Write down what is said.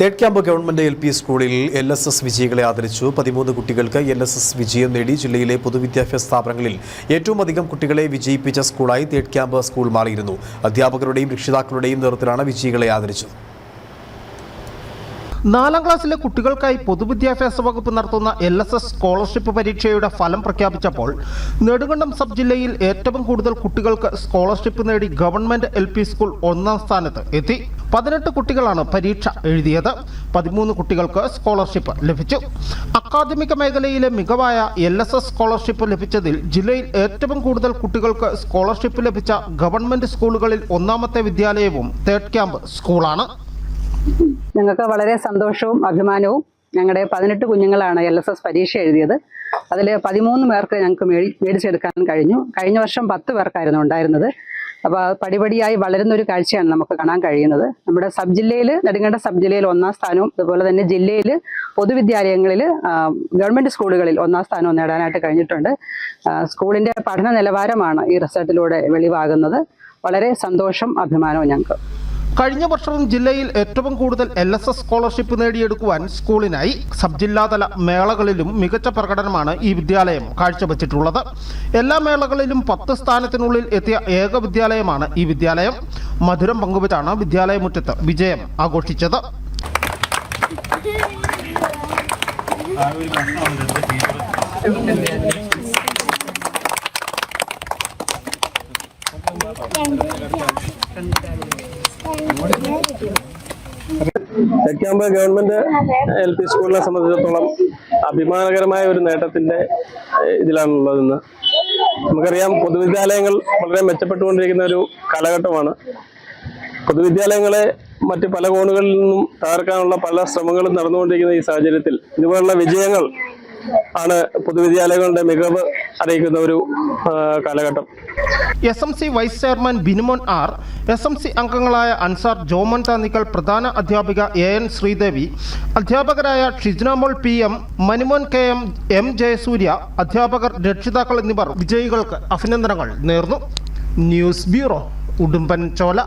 Third camp government L P സ്കൂളിൽ L S S വിജയികളെ ആദരിച്ചു. പതിമൂന്ന് കുട്ടികൾക്ക് എൽ എസ് എസ് വിജയം നേടി. ജില്ലയിലെ പൊതുവിദ്യാഭ്യാസ സ്ഥാപനങ്ങളിൽ ഏറ്റവും അധികം കുട്ടികളെ വിജയിപ്പിച്ച സ്കൂളായി തേർഡ് ക്യാമ്പ് സ്കൂൾ മാറിയിരുന്നു. അധ്യാപകരുടെയും രക്ഷിതാക്കളുടെയും നേതൃത്വത്തിലാണ് വിജയികളെ ആദരിച്ചത്. നാലാം ക്ലാസ്സിലെ കുട്ടികൾക്കായി പൊതുവിദ്യാഭ്യാസ വകുപ്പ് നടത്തുന്ന എൽ എസ് എസ് സ്കോളർഷിപ്പ് പരീക്ഷയുടെ ഫലം പ്രഖ്യാപിച്ചപ്പോൾ നെടുങ്കണ്ടം സബ് ജില്ലയിൽ ഏറ്റവും കൂടുതൽ കുട്ടികൾക്ക് സ്കോളർഷിപ്പ് നേടി ഗവൺമെന്റ് എൽ പി സ്കൂൾ ഒന്നാം സ്ഥാനത്ത് എത്തി. പതിനെട്ട് കുട്ടികളാണ് പരീക്ഷ എഴുതിയത്. പതിമൂന്ന് കുട്ടികൾക്ക് സ്കോളർഷിപ്പ് ലഭിച്ചു. അക്കാദമിക മേഖലയിലെ മികവായ എൽ എസ് എസ് സ്കോളർഷിപ്പ് ലഭിച്ചതിൽ ജില്ലയിൽ ഏറ്റവും കൂടുതൽ കുട്ടികൾക്ക് സ്കോളർഷിപ്പ് ലഭിച്ച ഗവൺമെന്റ് സ്കൂളുകളിൽ ഒന്നാമത്തെ വിദ്യാലയവും തേർഡ് ക്യാമ്പ് സ്കൂളാണ്. ഞങ്ങൾക്ക് വളരെ സന്തോഷവും അഭിമാനവും ഞങ്ങളുടെ പതിനെട്ട് കുഞ്ഞുങ്ങളാണ് എൽ എസ് എസ് പരീക്ഷ എഴുതിയത്. അതിൽ പതിമൂന്ന് പേർക്ക് ഞങ്ങൾക്ക് മേടി മേടിച്ചെടുക്കാൻ കഴിഞ്ഞു. കഴിഞ്ഞ വർഷം പത്ത് പേർക്കായിരുന്നു ഉണ്ടായിരുന്നത്. അപ്പോൾ പടിപടിയായി വളരുന്ന ഒരു കാഴ്ചയാണ് നമുക്ക് കാണാൻ കഴിയുന്നത്. നമ്മുടെ സബ് ജില്ലയിൽ നെടുങ്കണ്ട സബ് ജില്ലയിൽ ഒന്നാം സ്ഥാനവും അതുപോലെ തന്നെ ജില്ലയിൽ പൊതുവിദ്യാലയങ്ങളിൽ ഗവൺമെന്റ് സ്കൂളുകളിൽ ഒന്നാം സ്ഥാനവും നേടാനായിട്ട് കഴിഞ്ഞിട്ടുണ്ട്. സ്കൂളിന്റെ പഠന നിലവാരമാണ് ഈ റിസൾട്ടിലൂടെ വെളിവാകുന്നത്. വളരെ സന്തോഷം അഭിമാനവും ഞങ്ങൾക്ക്. കഴിഞ്ഞ വർഷവും ജില്ലയിൽ ഏറ്റവും കൂടുതൽ എൽ എസ് എസ് സ്കോളർഷിപ്പ് നേടിയെടുക്കുവാൻ സ്കൂളിനായി സബ് ജില്ലാതല മേളകളിലും മികച്ച പ്രകടനമാണ് ഈ വിദ്യാലയം കാഴ്ചവെച്ചിട്ടുള്ളത്. എല്ലാ മേളകളിലും പത്ത് സ്ഥാനത്തിനുള്ളിൽ എത്തിയ ഏക വിദ്യാലയമാണ് ഈ വിദ്യാലയം. മധുരം പങ്കുവച്ചാണ് വിദ്യാലയമുറ്റത്ത് വിജയം ആഘോഷിച്ചത്. തെക്കാമ്പ് ഗവൺമെന്റ് എൽ പി സ്കൂളിനെ സംബന്ധിച്ചിടത്തോളം അഭിമാനകരമായ ഒരു നേട്ടത്തിന്റെ ഇതിലാണുള്ളതെന്ന് നമുക്കറിയാം പൊതുവിദ്യാലയങ്ങൾ വളരെ മെച്ചപ്പെട്ടുകൊണ്ടിരിക്കുന്ന ഒരു കാലഘട്ടമാണ്. പൊതുവിദ്യാലയങ്ങളെ മറ്റ് പല കോണുകളിൽ നിന്നും തകർക്കാനുള്ള പല ശ്രമങ്ങളും നടന്നുകൊണ്ടിരിക്കുന്ന ഈ സാഹചര്യത്തിൽ ഇതുപോലുള്ള വിജയങ്ങൾ ആണ് പൊതുവിദ്യാലയങ്ങളുടെ മികവ് അറിയിക്കുന്ന ഒരു കാലഘട്ടം. S M C vice chairman Binumon R S M C അംഗങ്ങളായ അൻസാർ ജോമൻ താന്നിക്കൽ പ്രധാന അധ്യാപിക എ എൻ ശ്രീദേവി അധ്യാപകരായ Shijnamol P M Manimon K M M Jayasurya അധ്യാപകർ രക്ഷിതാക്കൾ എന്നിവർ വിജയികൾക്ക് അഭിനന്ദനങ്ങൾ നേർന്നു. ന്യൂസ് ബ്യൂറോ ഉടുമ്പൻ ചോല